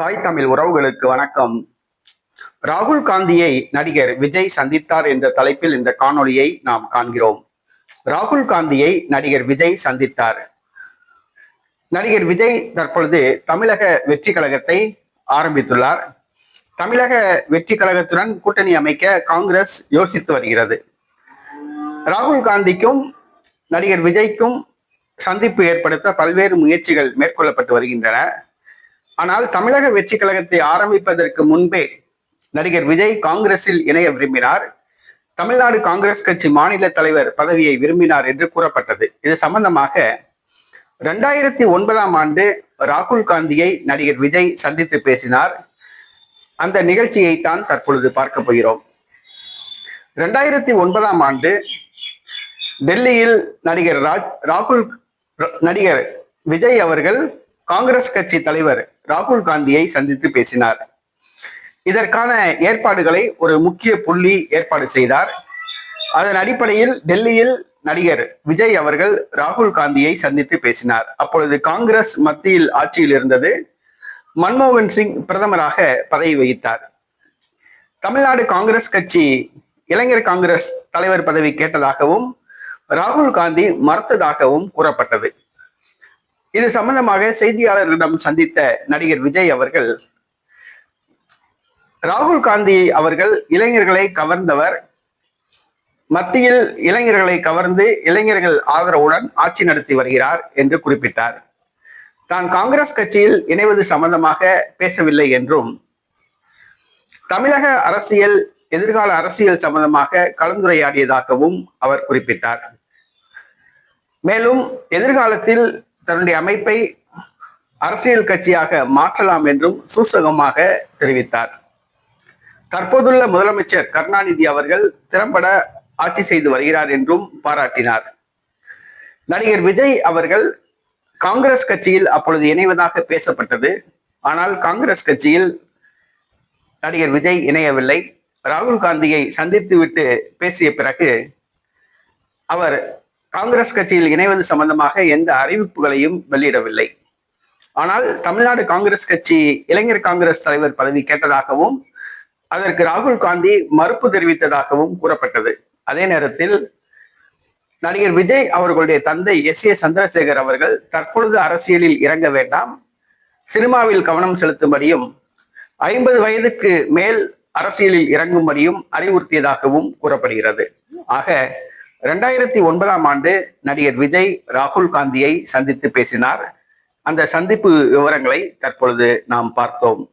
தாய் தமிழ் உறவுகளுக்கு வணக்கம். ராகுல் காந்தியை நடிகர் விஜய் சந்தித்தார் என்ற தலைப்பில் இந்த காணொளியை நாம் காண்கிறோம். ராகுல் காந்தியை நடிகர் விஜய் சந்தித்தார். நடிகர் விஜய் தற்பொழுது தமிழக வெற்றி கழகத்தை ஆரம்பித்துள்ளார். தமிழக வெற்றி கழகத்துடன் கூட்டணி அமைக்க காங்கிரஸ் யோசித்து வருகிறது. ராகுல் காந்திக்கும் நடிகர் விஜய்க்கும் சந்திப்பு ஏற்படுத்த பல்வேறு முயற்சிகள் மேற்கொள்ளப்பட்டு வருகின்றன. ஆனால் தமிழக வெற்றி கழகத்தை ஆரம்பிப்பதற்கு முன்பே நடிகர் விஜய் காங்கிரஸில் இணைய விரும்பினார். தமிழ்நாடு காங்கிரஸ் கட்சி மாநில தலைவர் பதவியை விரும்பினார் என்று கூறப்பட்டது. இது சம்பந்தமாக ரெண்டாயிரத்தி ஒன்பதாம் ஆண்டு ராகுல் காந்தியை நடிகர் விஜய் சந்தித்து பேசினார். அந்த நிகழ்ச்சியை தான் தற்பொழுது பார்க்க போகிறோம். ரெண்டாயிரத்தி ஒன்பதாம் ஆண்டு டெல்லியில் நடிகர் ராஜ் ராகுல் நடிகர் விஜய் அவர்கள் காங்கிரஸ் கட்சி தலைவர் ராகுல் காந்தியை சந்தித்து பேசினார். இதற்கான ஏற்பாடுகளை ஒரு முக்கிய புள்ளி ஏற்பாடு செய்தார். அதன் அடிப்படையில் டெல்லியில் நடிகர் விஜய் அவர்கள் ராகுல் காந்தியை சந்தித்து பேசினார். அப்பொழுது காங்கிரஸ் மத்தியில் ஆட்சியில் இருந்தது. மன்மோகன் சிங் பிரதமராக பதவி வகித்தார். தமிழ்நாடு காங்கிரஸ் கட்சி இளைஞர் காங்கிரஸ் தலைவர் பதவி கேட்டதாகவும் ராகுல் காந்தி மறுத்ததாகவும் கூறப்பட்டது. இது சம்பந்தமாக செய்தியாளர்களிடம் சந்தித்த நடிகர் விஜய் அவர்கள் ராகுல் காந்தி அவர்கள் இளைஞர்களை கவர்ந்தவர் மத்தியில் இளைஞர்களை கவர்ந்து இளைஞர்கள் ஆதரவுடன் ஆட்சி நடத்தி வருகிறார் என்று குறிப்பிட்டார். தான் காங்கிரஸ் கட்சியில் இணைவது சம்பந்தமாக பேசவில்லை என்றும் தமிழக அரசியல் எதிர்கால அரசியல் சம்பந்தமாக கலந்துரையாடியதாகவும் அவர் குறிப்பிட்டார். மேலும் எதிர்காலத்தில் தன்னுடைய அமைப்பை அரசியல் கட்சியாக மாற்றலாம் என்றும் சூசகமாக தெரிவித்தார். தற்போதுள்ள முதலமைச்சர் கருணாநிதி அவர்கள் திறம்பட ஆட்சி செய்து வருகிறார் என்றும் பாராட்டினார். நடிகர் விஜய் அவர்கள் காங்கிரஸ் கட்சியில் அப்பொழுது இணைவதாக பேசப்பட்டது. ஆனால் காங்கிரஸ் கட்சியில் நடிகர் விஜய் இணையவில்லை. ராகுல் காந்தியை சந்தித்துவிட்டு பேசிய பிறகு அவர் காங்கிரஸ் கட்சியில் இணைவது சம்பந்தமாக எந்த அறிவிப்புகளையும் வெளியிடவில்லை. ஆனால் தமிழ்நாடு காங்கிரஸ் கட்சி இளைஞர் காங்கிரஸ் தலைவர் பதவி கேட்டதாகவும் அதற்கு ராகுல் காந்தி மறுப்பு தெரிவித்ததாகவும் கூறப்பட்டது. அதே நேரத்தில் நடிகர் விஜய் அவர்களுடைய தந்தை எஸ் ஏ சந்திரசேகர் அவர்கள் தற்பொழுது அரசியலில் இறங்க வேண்டாம். சினிமாவில் கவனம் செலுத்தும்படியும் ஐம்பது வயதுக்கு மேல் அரசியலில் இறங்கும்படியும் அறிவுறுத்தியதாகவும் கூறப்படுகிறது. ஆக ரெண்டாயிரத்தி ஒன்பதாம் ஆண்டு நடிகர் விஜய் ராகுல் காந்தியை சந்தித்து பேசினார். அந்த சந்திப்பு விவரங்களை தற்பொழுது நாம் பார்த்தோம்.